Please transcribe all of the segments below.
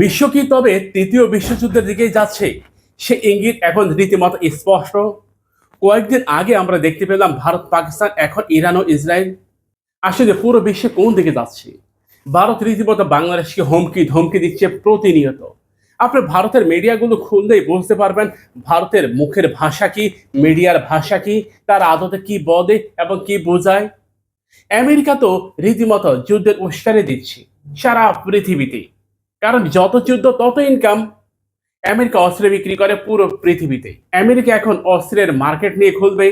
বিশ্ব কি তবে তৃতীয় বিশ্বযুদ্ধের দিকে যাচ্ছে? সে ইঙ্গিত এখন রীতিমতো স্পষ্ট। কয়েকদিন আগে আমরা দেখতে পেলাম ভারত, পাকিস্তান, এখন ইরান ও ইসরায়েল। আসলে পুরো বিশ্বে কোন দিকে যাচ্ছে? ভারত রীতিমতো বাংলাদেশকে হুমকি ধমকি দিচ্ছে প্রতিনিয়ত। আপনি ভারতের মিডিয়াগুলো খুললেই বুঝতে পারবেন ভারতের মুখের ভাষা কি, মিডিয়ার ভাষা কি, তার আদতে কি বলে এবং কি বোঝায়? আমেরিকা তো রীতিমতো যুদ্ধের উস্কারে দিচ্ছে সারা পৃথিবীতে। কারণ যত যুদ্ধ, তত ইনকাম আমেরিকা অস্ত্র বিক্রি করে পুরো পৃথিবীতে। আমেরিকা এখন অস্ত্রের মার্কেট নিয়ে খুলবে।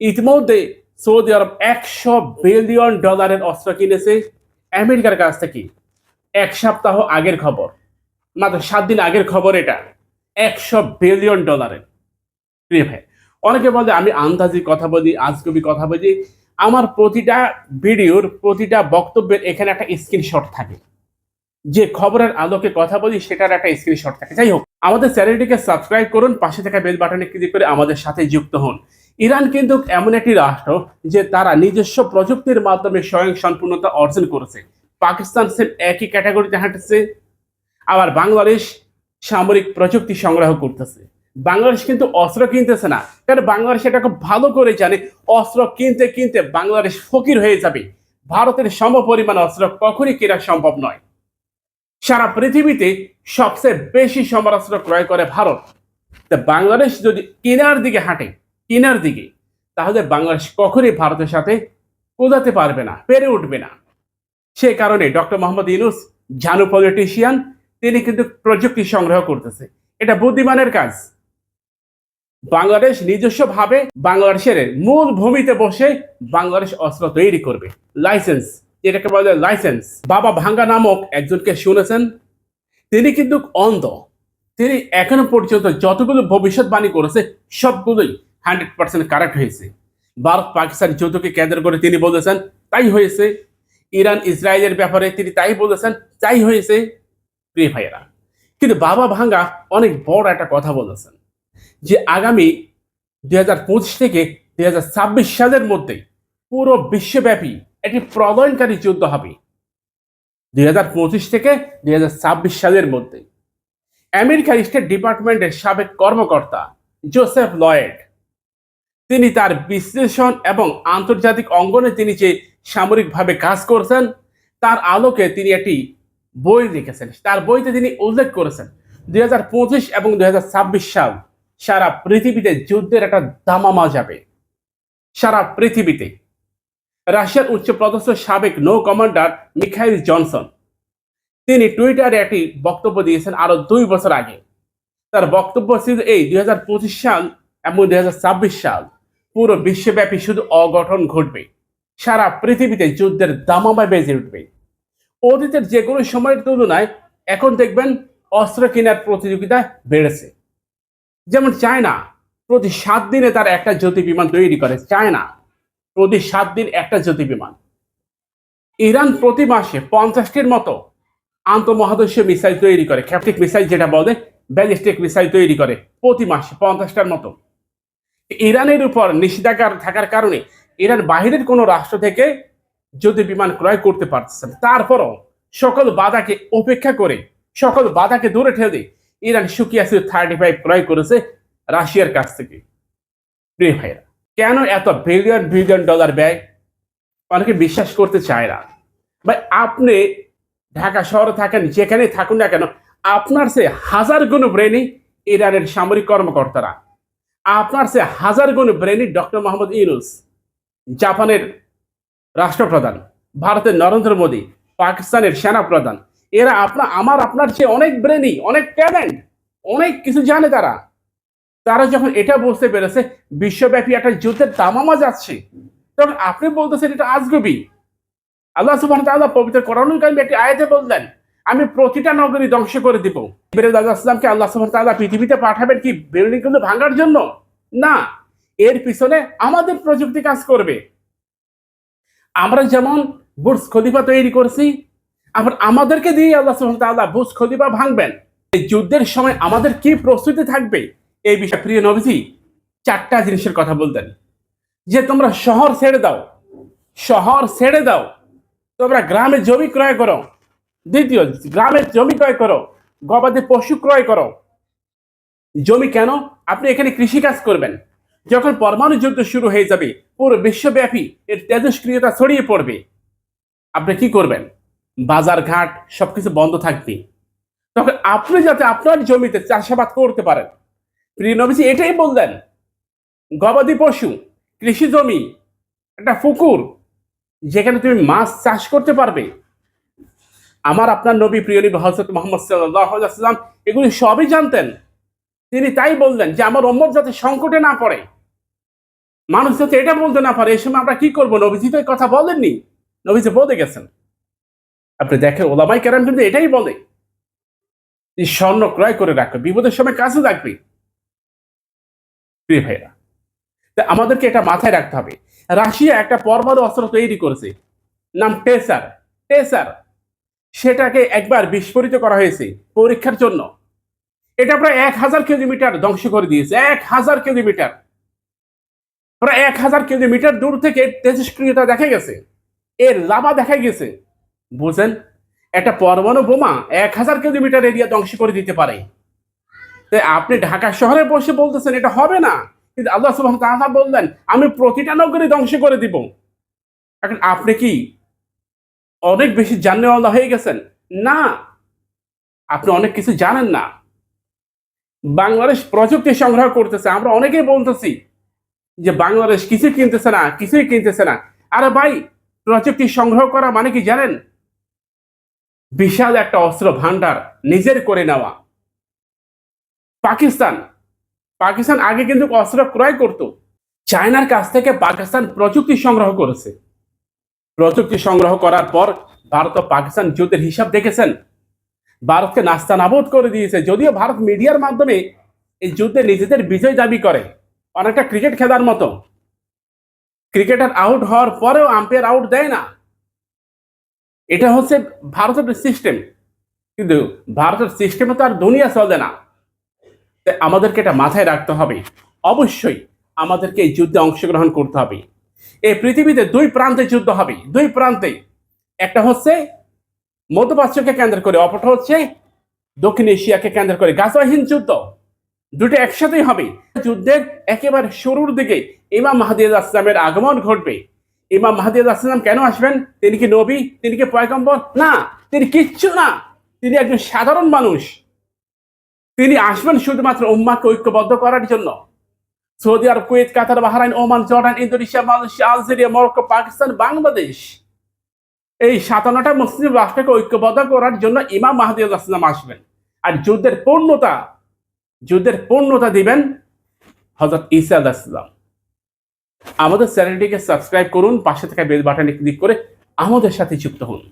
ইতিমধ্যে সৌদি আরব একশো বিলিয়ন ডলারের অস্ত্র কিনেছে। আমেরিকার কাছ থেকে এক সপ্তাহ আগের খবর। মাত্র সাত দিন আগের খবর এটা। একশো বিলিয়ন ডলারের প্রিয় ভাই, অনেকে বলে, আমি আন্দাজি কথা বলি, আজগবি কথা বলি। আমার প্রতিটা ভিডিওর, প্রতিটা বক্তব্যের এখানে একটা স্ক্রিনশট থাকে। যে খবরের আলোকে কথা বলি, সেটার একটা স্ক্রিনশট থাকে। যাই হোক, আমাদের চ্যানেলটিকে সাবস্ক্রাইব করুন, পাশে থাকা বেল বাটনে ক্লিক করে আমাদের সাথে যুক্ত হন। ইরান কিন্তু এমন একটি রাষ্ট্র যে তারা নিজস্ব প্রযুক্তির মাধ্যমে স্বয়ং সম্পূর্ণতা অর্জন করেছে। পাকিস্তান সেম একই ক্যাটাগরিতে হাঁটছে, আবার বাংলাদেশ সামরিক প্রযুক্তি সংগ্রহ করতেছে। বাংলাদেশ কিন্তু অস্ত্র কিনতেছে না, কারণ বাংলাদেশ এটা খুব ভালো করে জানে, অস্ত্র কিনতে কিনতে বাংলাদেশ ফকির হয়ে যাবে। ভারতের সম পরিমাণ অস্ত্র কখনই কেনা সম্ভব নয়। সারা পৃথিবীতে সবচেয়ে বেশি সমরাস্ত্র ক্রয় করে ভারত। তা বাংলাদেশ যদি কেনার দিকে হাঁটে, কেনার দিকে, তাহলে বাংলাদেশ কখনই ভারতের সাথে কোদাতে পারবে না, পেরে উঠবে না। সে কারণে ডক্টর মোহাম্মদ ইউনুস জানু পলিটিশিয়ান, তিনি কিন্তু প্রযুক্তি সংগ্রহ করতেছে। এটা বুদ্ধিমানের কাজ। বাংলাদেশ নিজস্বভাবে বাংলাদেশের মূল ভূমিতে বসে বাংলাদেশ অস্ত্র তৈরি করবে। লাইসেন্স। যেটাকে বলে লাইসেন্স বাবা ভাঙ্গা নামক একজনকে শুনেছেন। তিনি কিন্তু অন্ধ। তিনি এখনও পর্যন্ত যতগুলো ভবিষ্যৎবাণী করেছে, সবগুলোই হান্ড্রেড পার্সেন্ট কারেক্ট হয়েছে। ভারত পাকিস্তান যুদ্ধকে কেন্দ্র করে তিনি বলেছেন, তাই হয়েছে। ইরান, ইসরায়েলের ব্যাপারে তিনি তাই বলেছেন, তাই হয়েছে। প্রিয় ভাইয়েরা, কিন্তু বাবা ভাঙ্গা অনেক বড় একটা কথা বলেছেন যে আগামী দুই হাজার পঁচিশ থেকে দুই হাজার ছাব্বিশ সালের মধ্যে পুরো বিশ্বব্যাপী একটি প্রলয়নকারী যুদ্ধ হবে। দুই হাজার পঁচিশ থেকে দুই হাজার ছাব্বিশ সালের মধ্যে আমেরিকার স্টেট ডিপার্টমেন্টের সাবেক কর্মকর্তা জোসেফ লয়েড, তিনি তার বিশ্লেষণ এবং আন্তর্জাতিক অঙ্গনে তিনি যে সামরিকভাবে কাজ করছেন, তার আলোকে তিনি একটি বই লিখেছেন। তার বইতে তিনি উল্লেখ করেছেন, দুই হাজার পঁচিশ এবং দুই হাজার ছাব্বিশ সাল সারা পৃথিবীতে যুদ্ধের একটা দামামা যাবে। সারা পৃথিবীতে রাশিয়ার উচ্চপদস্থ সাবেক নৌ কমান্ডার মিখাইল জনসন। তিনি টুইটারে একটি বক্তব্য দিয়েছেন আরও দুই বছর আগে। তার বক্তব্য ছিল এই দুই হাজার পঁচিশ সাল এবং দুই সাল। পুরো বিশ্বব্যাপী শুধু অঘটন ঘটবে। সারা পৃথিবীতে যুদ্ধের দামামা বেজে উঠবে। অতীতের যে কোনো সময়ের তুলনায় এখন দেখবেন অস্ত্র কেনার প্রতিযোগিতা বেড়েছে। যেমন চায়না, প্রতি সাত দিনে তার একটা জ্যোতি বিমান তৈরি করে চায়না। প্রতি সাত দিন একটা জ্যোতি বিমান। ইরান প্রতি মাসে পঞ্চাশটির মতো আন্তঃমহাদেশীয় মিসাইল তৈরি করে ক্যাপটিক মিসাইল যেটা বলে, ব্যালিস্টিক মিসাইল তৈরি করে প্রতি মাসে পঞ্চাশটার মতো। ইরানের উপর নিষেধাজ্ঞা থাকার কারণে ইরান বাহিরের কোনো রাষ্ট্র থেকে যদি বিমান ক্রয় করতে পারতেছে তারপরও সকল বাধাকে উপেক্ষা করে, সকল বাধাকে দূরে ঠেলে ইরান সুকিয়াসি থার্টি ফাইভ ক্রয় করেছে রাশিয়ার কাছ থেকে। প্রিয় ভাইরা কেন এত বিলিয়ন বিলিয়ন ডলার ব্যয়? অনেকে বিশ্বাস করতে চায় না। ভাই, আপনি ঢাকা শহরে থাকেন যেখানে থাকুন না কেন, আপনার সে হাজার গুণ ব্রেনি ইরানের সামরিক কর্মকর্তারা। আপনার সে হাজার গুণ ব্রেনি ডক্টর মোহাম্মদ ইউনুস, জাপানের রাষ্ট্রপ্রধান, ভারতের নরেন্দ্র মোদী, পাকিস্তানের সেনা প্রধান এরা আপনার, আমার আপনার চেয়ে অনেক ব্রেনি, অনেক ট্যালেন্ট, অনেক কিছু জানে তারা। তারা যখন এটা বুঝতে পেরেছে, বিশ্বব্যাপী একটা যুদ্ধের দামামা যাচ্ছে, তখন আপনি বলতেছেন এটা আজগবি। আল্লাহ সুবহান তাআলা পবিত্র করানোর কারিমে একটি আয়াতে বললেন, আমি প্রতিটা নগরী ধ্বংস করে দিব। ইব্রাহিম আল্লাহ সুবহান তাআলা পৃথিবীতে পাঠাবেন কি বিল্ডিংগুলো ভাঙার জন্য? না। এর পিছনে আমাদের প্রযুক্তি কাজ করবে। আমরা যেমন বুর্জ খলিফা তৈরি করছি, আবার আমাদেরকে দিয়ে আল্লাহ সুবহান তাআলা বুর্জ খলিফা ভাঙবেন। এই যুদ্ধের সময় আমাদের কি প্রস্তুতি থাকবে? এই বিষয়ে প্রিয় নবীজি চারটা জিনিসের কথা বলতেন। যে তোমরা শহর ছেড়ে দাও, শহর ছেড়ে দাও, তোমরা গ্রামে জমি ক্রয় করো। দ্বিতীয় গ্রামের জমি ক্রয় করো, গবাদি পশু ক্রয় করো। জমি কেন? আপনি এখানে কৃষিকাজ করবেন। যখন পরমাণু যুদ্ধ শুরু হয়ে যাবে, পুরো বিশ্বব্যাপী এর তেজস্ক্রিয়তা ছড়িয়ে পড়বে। আপনি কি করবেন? বাজার ঘাট, সবকিছু বন্ধ থাকবে। তখন আপনি যাতে আপনার জমিতে চাষাবাদ করতে পারেন প্রিয় নবীজি এটাই বললেন, গবাদি পশু, কৃষি জমি, একটা পুকুর, যেখানে তুমি মাছ চাষ করতে পারবে। আমার আপনার নবী, প্রিয় নবী হজরত মোহাম্মদ সাল্লাম এগুলি সবই জানতেন। তিনি তাই বললেন যে আমার অম্মত যাতে সংকটে না পড়ে, মানুষ যাতে এটা বলতে না পারে এই সময় আমরা কি করব? নবীজি তো কথা বলেননি। নবীজি বলে গেছেন। আপনি দেখেন ওলামাই কেরাম কিন্তু এটাই বলে স্বর্ণ ক্রয় করে রাখবে বিপদের সময় কাছে রাখবে প্রিয় ভাইরা তা আমাদেরকে এটা মাথায় রাখতে হবে। রাশিয়া একটা পরমাণু অস্ত্র তৈরি করেছে, নাম টেসার। টেসার, সেটাকে একবার বিস্ফোরিত করা হয়েছে পরীক্ষার জন্য। এটা প্রায় এক হাজার কিলোমিটার ধ্বংস করে দিয়েছে, এক হাজার কিলোমিটার। প্রায় এক হাজার কিলোমিটার দূর থেকে তেজস্ক্রিয়তা দেখা গেছে, এর লাভা দেখা গেছে। বুঝেন একটা পরমাণু বোমা এক হাজার কিলোমিটার এরিয়া ধ্বংস করে দিতে পারে। আপনি ঢাকা শহরে বসে বলতেছেন, এটা হবে না। কিন্তু আল্লাহ সুবাহ তাআলা বললেন, আমি প্রতিটা নগরী ধ্বংস করে দিব। এখন আপনি কি অনেক বেশি জানেওয়ালা হয়ে গেছেন? না। আপনি অনেক কিছু জানেন না। বাংলাদেশ প্রযুক্তি সংগ্রহ করতেছে। আমরা অনেকেই বলতেছি যে বাংলাদেশ কিছু কিনতেছে না, কিছুই কিনতেছে না। আরে ভাই, প্রযুক্তি সংগ্রহ করা মানে কি জানেন? বিশাল একটা অস্ত্র ভান্ডার নিজের করে নেওয়া। পাকিস্তান। পাকিস্তান আগে কিন্তু অস্ত্র ক্রয় করত। চায়নার কাছ থেকে পাকিস্তান প্রযুক্তি সংগ্রহ করেছে। প্রযুক্তি সংগ্রহ করার পর ভারত ও পাকিস্তান যুদ্ধের হিসাব দেখেছেন। ভারতকে নাস্তা নাবুদ করে দিয়েছে। যদিও ভারত মিডিয়ার মাধ্যমে এই যুদ্ধে নিজেদের বিজয় দাবি করে। অনেকটা ক্রিকেট খেলার মতো। ক্রিকেটার আউট হওয়ার পরেও আম্পায়ার আউট দেয় না। এটা হচ্ছে ভারতের সিস্টেম কিন্তু ভারতের সিস্টেমে তো আর দুনিয়া চলে না। আমাদেরকে এটা মাথায় রাখতে হবে। অবশ্যই আমাদেরকে এই যুদ্ধে অংশগ্রহণ করতে হবে। এই পৃথিবীতে দুই প্রান্তে যুদ্ধ হবে। দুই প্রান্তে। একটা হচ্ছে মধ্যপ্রাচ্যকে কেন্দ্র করে, অপরটা হচ্ছে দক্ষিণ এশিয়াকে কেন্দ্র করে। গাজাহীন যুদ্ধ। দুটো একসাথেই হবে। যুদ্ধের একেবারে শুরুর দিকে ইমাম মাহাদি আসলামের আগমন ঘটবে। ইমাম মাহাদি আসলাম কেন আসবেন? তিনি কি নবী? তিনি কি পয়গম্বর? না, তিনি কিচ্ছু না। তিনি একজন সাধারণ মানুষ। তিনি আসবেন শুধুমাত্র উম্মাকে ঐক্যবদ্ধ করার জন্য। Saudi Arab, Kuwait, Qatar, Bahrain, Oman, Jordan, Indonesia, Malaysia, Algeria, Morocco, Pakistan, Bangladesh. এই সাতান্নটা মুসলিম রাষ্ট্রকে ঐক্যবদ্ধ করার জন্য ইমাম মাহাদি আসলাম আসবেন। আর যুদ্ধের পূর্ণতা যুদ্ধের পূর্ণতা দিবেন হজরত ইসা আলাহিসাম আমাদের চ্যানেলটিকে সাবস্ক্রাইব করুন, পাশে থাকা বেল বাটনে ক্লিক করে আমাদের সাথে যুক্ত হন।